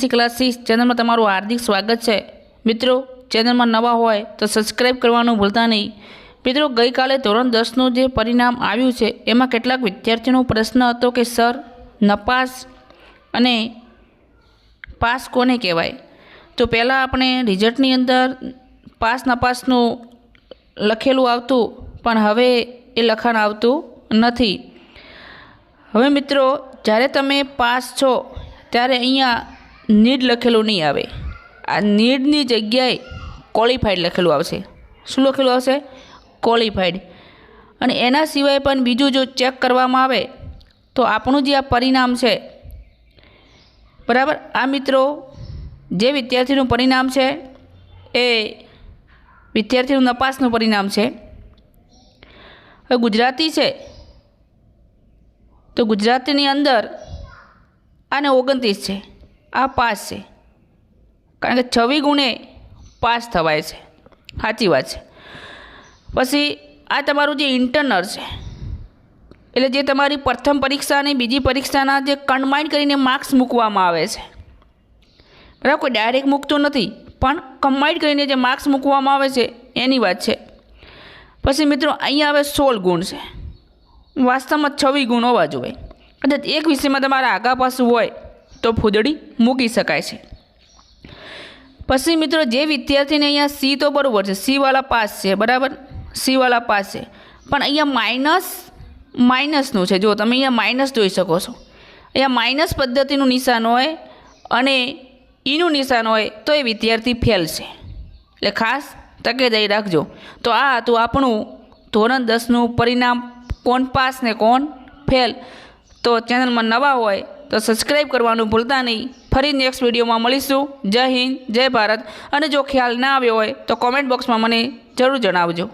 NC classes ચેનલમાં તમારું હાર્દિક સ્વાગત છે. મિત્રો, ચેનલમાં નવા હોય તો સબસ્ક્રાઈબ કરવાનું ભૂલતા નહીં. મિત્રો, ગઈકાલે ધોરણ દસનું જે પરિણામ આવ્યું છે, એમાં કેટલાક વિદ્યાર્થીનો પ્રશ્ન હતો કે, સર, નપાસ અને પાસ કોને કહેવાય? તો પહેલાં આપણે રિઝલ્ટની અંદર પાસ નપાસનું લખેલું આવતું, પણ હવે એ લખાણ આવતું નથી. હવે મિત્રો, જ્યારે તમે પાસ છો, ત્યારે અહીંયા નીડ લખેલું નહીં આવે. આ નીડની જગ્યાએ ક્વોલિફાઈડ લખેલું આવશે. શું લખેલું આવશે? ક્વોલિફાઈડ અને એના સિવાય પણ બીજું જો ચેક કરવામાં આવે, તો આપણું જે આ પરિણામ છે, બરાબર? આ મિત્રો, જે વિદ્યાર્થીનું પરિણામ છે, એ વિદ્યાર્થીનું નપાસનું પરિણામ છે. હવે ગુજરાતી છે, તો ગુજરાતીની અંદર આને ઓગણત્રીસ છે. આ પાસ છે. કારણ કે છવી ગુણે પાસ થવાય છે. સાચી વાત છે. પછી આ તમારું જે ઇન્ટરનલ છે, એટલે જે તમારી પ્રથમ પરીક્ષા અને બીજી પરીક્ષાના જે કમ્બાઈન કરીને માર્ક્સ મૂકવામાં આવે છે. બરાબર, કોઈ ડાયરેક્ટ મૂકતું નથી, પણ કમ્બાઈન કરીને જે માર્ક્સ મૂકવામાં આવે છે, એની વાત છે. પછી મિત્રો, અહીંયા હવે સોળ ગુણ છે. વાસ્તવમાં છવ્વીસ ગુણ હોવા જોઈએ. અને એક વિષયમાં તમારા આગા પાછું હોય તો ફૂદડી મૂકી શકાય છે. પછી મિત્રો જે વિદ્યાર્થીને અહીંયા સી તો બરાબર છે સીવાળા પાસ છે, બરાબર? સીવાળા પાસ છે. પણ અહીંયા માઇનસ, માઇનસનું છે. જો તમે અહીંયા માઇનસ જોઈ શકો છો. અહીંયા માઇનસ પદ્ધતિનું નિશાન હોય અને ઈનું નિશાન હોય તો એ વિદ્યાર્થી ફેલ છે. એટલે ખાસ તકેદારી રાખજો. તો આ હતું આપણું ધોરણ દસનું પરિણામ. કોણ પાસ ને કોણ ફેલ? તો ચેનલમાં નવા હોય તો સબસ્ક્રાઈબ કરવાનું ભૂલતા નહીં. ફરી નેક્સ્ટ વિડીયોમાં મળીશું. જય હિન્દ, જય ભારત. અને જો ખ્યાલ ના આવ્યો હોય તો કોમેન્ટ બોક્સમાં મને જરૂર જણાવજો.